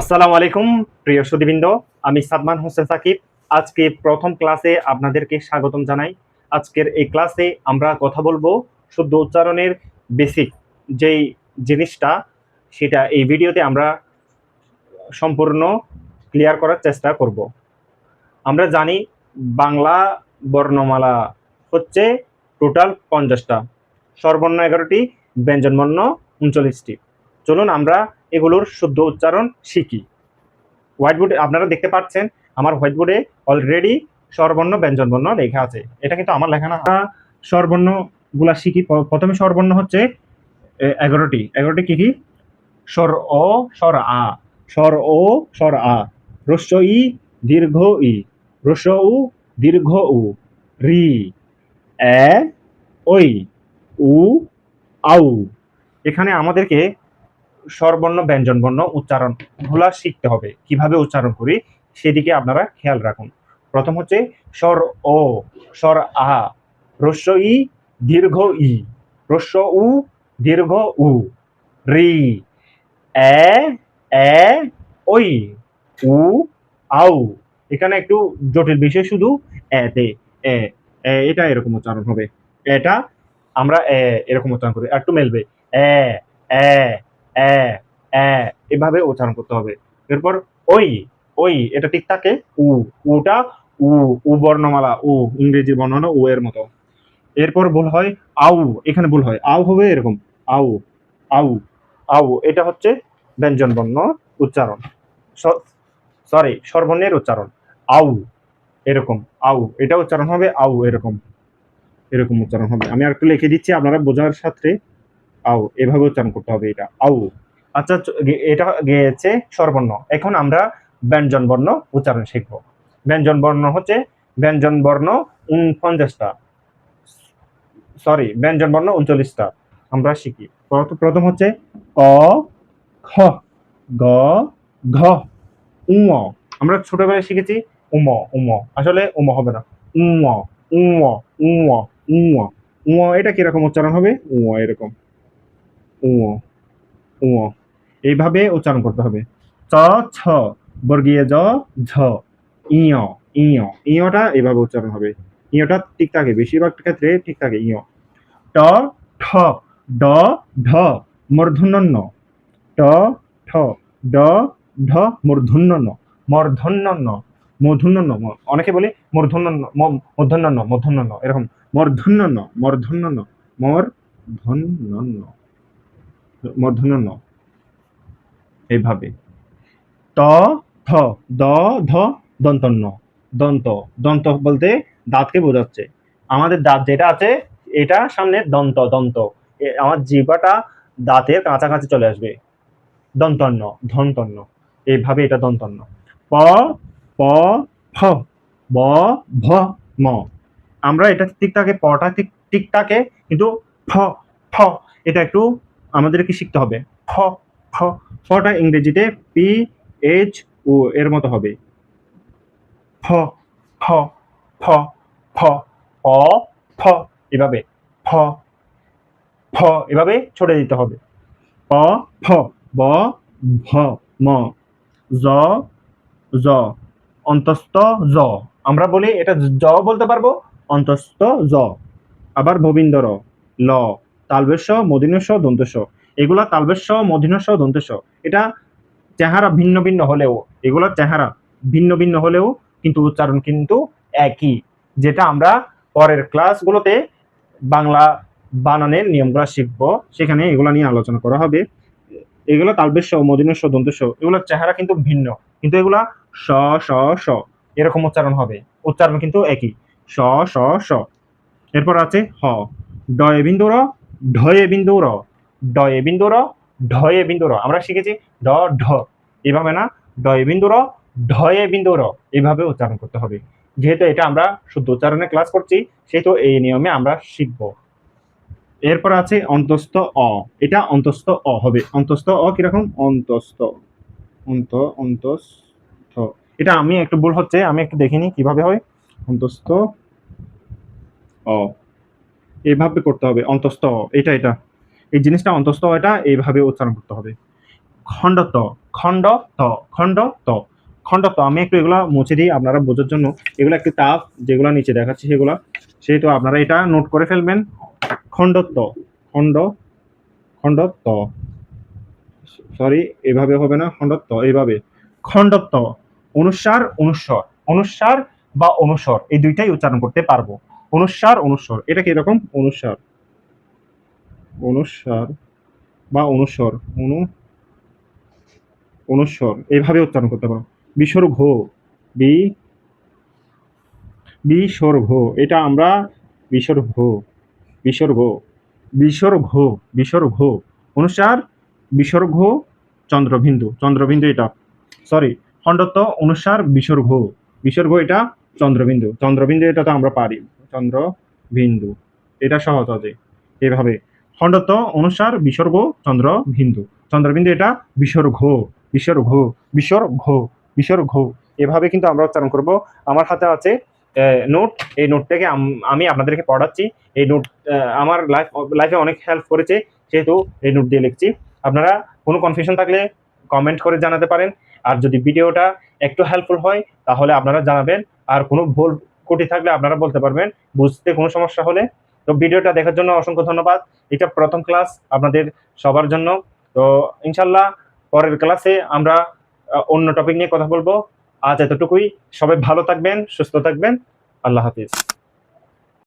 আসসালামু আলাইকুম, প্রিয় সুদীবৃন্দ আমি সাদমান হোসেন সাকিব। আজকে প্রথম ক্লাসে আপনাদেরকে স্বাগতম জানাই। আজকের এই ক্লাসে আমরা কথা বলব শুদ্ধ উচ্চারণের বেসিক যেই জিনিসটা, সেটা এই ভিডিওতে আমরা সম্পূর্ণ ক্লিয়ার করার চেষ্টা করব। আমরা জানি বাংলা বর্ণমালা হচ্ছে টোটাল পঞ্চাশটা। সর্বর্ণ এগারোটি ব্যঞ্জনবর্ণ উনচল্লিশটি। চলুন আমরা এগুলোর শুদ্ধ উচ্চারণ শিখি। হোয়াইট বোর্ডে আপনারা দেখতে পাচ্ছেন, আমার হোয়াইট বোর্ডে অলরেডি স্বরবর্ণ, ব্যঞ্জনবর্ণ লেখা আছে। এটা কিন্তু আমার লেখা না। আমরা স্বরবর্ণগুলা শিখি প্রথমে স্বরবর্ণ হচ্ছে এগারোটি। এগারোটি কি কি? স্বর অ, স্বর আ। স্বর ও, স্বর আ। হ্রস্ব ই, দীর্ঘ ই। হ্রস্ব উ, দীর্ঘ উ। রি। এ ওই উ, আউ। এখানে আমাদেরকে স্বরবর্ণ, ব্যঞ্জনবর্ণ উচ্চারণগুলা শিখতে হবে। কীভাবে উচ্চারণ করি? সেদিকে আপনারা খেয়াল রাখুন। প্রথম হচ্ছে স্বর ও, স্বর আ হ্রস্ব ই, দীর্ঘ ই হ্রস্ব উ, দীর্ঘ উ, রি, এ এ উ, আউ। এখানে একটু জটিল বিষয় শুধু এতে এ এটা এরকম উচ্চারণ হবে। এটা আমরা এরকম উচ্চারণ করি। একটু মেলবে। এ এ এ এ, এভাবে উচ্চারণ করতে হবে। এরপর ওই ওই, এটা ঠিক থাকে? উ, উটা, উ উ বর্ণমালা, উ ইংরেজি বর্ণনা উ এর মতো। এরপর ভুল হয়, আউ, এখানে ভুল হয়। আউ হবে এরকম, আউ আউ আউ, এটা হচ্ছে ব্যঞ্জন বর্ণ উচ্চারণ সরি স্বরবর্ণের উচ্চারণ। আউ, এরকম, আউ, এটা উচ্চারণ হবে আউ এরকম। এরকম উচ্চারণ হবে। আমি আর একটু লিখে দিচ্ছি, আপনারা বোঝার সাথে আউ এভাবে উচ্চারণ করতে হবে এটা। আউ আচ্ছা এটা গেয়েছে স্বরবর্ণ। এখন আমরা ব্যঞ্জন বর্ণ উচ্চারণ শিখব। ব্যঞ্জন বর্ণ হচ্ছে ব্যঞ্জন বর্ণ উনপঞ্চাশটা। সরি, ব্যঞ্জন বর্ণ উনচল্লিশটা। আমরা শিখি। প্রথ- প্রথম হচ্ছে অ খ গ, ঘ, উম আমরা ছোটবেলায় শিখেছি উম উম আসলে উম হবে না। উম উম উম উম উম এটা কীরকম উচ্চারণ হবে? উম এরকম। উঁ উঁ। এইভাবে উচ্চারণ করতে হবে। চ, ছ, বর্গীয় জ, ঝ ইয় ইয় ইয়টা এইভাবে উচ্চারণ হবে। ইয়টা ঠিক থাকে, বেশিরভাগ ক্ষেত্রে ঠিক থাকে ইয় ট, ঠ, ড ঢ মূর্ধন্য ট, ঠ, ড ঢ মূর্ধন্য মূর্ধন্য মূর্ধন্য অনেকে বলে মূর্ধন্য মূর্ধন্য মূর্ধন্য এরকম। মূর্ধন্য মূর্ধন্য মূর্ধন্য মূর্ধন্য ন। এইভাবে। ত থ, দ, ধ দন্তন্য দন্ত দন্ত বলতে দাঁতকে বোঝাচ্ছে। আমাদের দাঁত যেটা আছে, এটা সামনে দন্ত দন্ত। আমার জিহ্বাটা দাঁতের কাছাকাছি চলে আসবে। দন্তন্য ধন্তন্য এইভাবে এটা দন্তন্য প প, ফ, ব, ভ, ম। আমরা এটা ঠিক থাকে, পটা ঠিক কিন্তু ফ ফ, এটা একটু আমাদেরকে শিখতে হবে। ফ ফ ফটা ইংরেজিতে পি, এইচ, ও এর মতো হবে। ফ ফ ফ ফ, অ, ফ এভাবে। ফ ফ এভাবে ছড়ে দিতে হবে। প ফ, ব, ভ, ম, জ জ, অন্তস্থ, জ। আমরা বলি এটা জ বলতে পারব? অন্তস্থ, জ। আবার ভবিন্দর, ল। তালবেশ মদিনস্ব দন্তস্ব এগুলা তালবেশ মদিনস্ব দন্তস্ব এটা চেহারা ভিন্ন ভিন্ন হলেও এগুলোর চেহারা ভিন্ন ভিন্ন হলেও কিন্তু উচ্চারণ কিন্তু একই, যেটা আমরা পরের ক্লাসগুলোতে বাংলা বানানের নিয়মগুলো শিখব। সেখানে এগুলো নিয়ে আলোচনা করা হবে। এগুলো তালবেশ মদিনস্ব দন্তস্ব এগুলোর চেহারা কিন্তু ভিন্ন, কিন্তু এগুলা স স স, এরকম উচ্চারণ হবে। উচ্চারণ কিন্তু একই। স স স। এরপর আছে হ। ডয়ে বিন্দু, র। ঢয়ে বিন্দু র, ডয়ে বিন্দু র, ঢয়ে বিন্দু র। আমরা শিখেছি ড, ঢ। এভাবে না, ডয়ে বিন্দু র, ঢয়ে বিন্দু র। এভাবে উচ্চারণ করতে হবে। যেহেতু এটা আমরা শুদ্ধ উচ্চারণে ক্লাস করছি, সেহেতু এই নিয়মে আমরা শিখব। এরপর আছে অন্তস্থ অ। এটা অন্তস্থ অ হবে। অন্তস্থ অ কীরকম? অন্তস্থ। অন্ত, অন্তস্থ। এটা আমি একটু ভুল হচ্ছে, আমি একটু দেখিনি কীভাবে হয়। অন্তস্থ অ। এইভাবে করতে হবে, অন্তস্থ, এটা এটা। এই জিনিসটা অন্তস্থ, এটা, এইভাবে উচ্চারণ করতে হবে। খণ্ডত খণ্ড ত খণ্ড ত খণ্ড ত আমি একটু এগুলো মুছে দিই আপনারা বোঝার জন্য। এগুলো একটু তাপ যেগুলো নিচে দেখাচ্ছি সেগুলো। সেহেতু আপনারা এটা নোট করে ফেলবেন। খণ্ডত্ব, খণ্ড, খণ্ডত্ব। সরি এভাবে হবে না, খণ্ডত্ব, এইভাবে। খণ্ডত্ব, অনুসার, অনুস্বর। অনুসার বা অনুসর এই দুইটাই উচ্চারণ করতে পারব। অনুসার অনুস্বর এটা কি এরকম? অনুসার। অনুসার বা অনুস্বর অনু অনুস্বর এইভাবে উচ্চারণ করতে পারো। বিসর্গ, বি, বিসর্গ। এটা আমরা বিসর্গ বিসর্গ বিসর্গ বিসর্গ। অনুসার, বিসর্গ, চন্দ্রবিন্দু। চন্দ্রবিন্দু এটা। সরি, খণ্ডত্ব, অনুসার, বিসর্গ। বিসর্গ এটা চন্দ্রবিন্দু। চন্দ্রবিন্দু এটা তো আমরা পারি। চন্দ্রবিন্দু এটা সহজ এভাবে খণ্ডত্ব অনুসার বিসর্গ চন্দ্রবিন্দু চন্দ্রবিন্দু এটা বিসর্গ বিসর্গ বিসর্গ বিসর্গ। এভাবে কিন্তু আমরা উচ্চারণ করব। আমার হাতে আছে নোট এই নোটটাকে আমি আপনাদেরকে পড়াচ্ছি। এই নোট আমার লাইফ লাইফে অনেক হেল্প করেছে সেহেতু এই নোট দিয়ে লিখছি। আপনারা কোনো কনফিউশন থাকলে কমেন্ট করে জানাতে পারেন। আর যদি ভিডিওটা একটু হেল্পফুল হয়, তাহলে আপনারা জানাবেন। আর কোনো ভুল ত্রুটি থাকলে আপনারা বলতে পারবেন, বুঝতে কোনো সমস্যা হলে। তো ভিডিওটা দেখার জন্য অসংখ্য ধন্যবাদ। এটা প্রথম ক্লাস আপনাদের সবার জন্য। তো ইনশাল্লাহ পরের ক্লাসে আমরা অন্য টপিক নিয়ে কথা বলব। আজ এতটুকুই। সবাই ভালো থাকবেন, সুস্থ থাকবেন। আল্লাহ হাফিজ।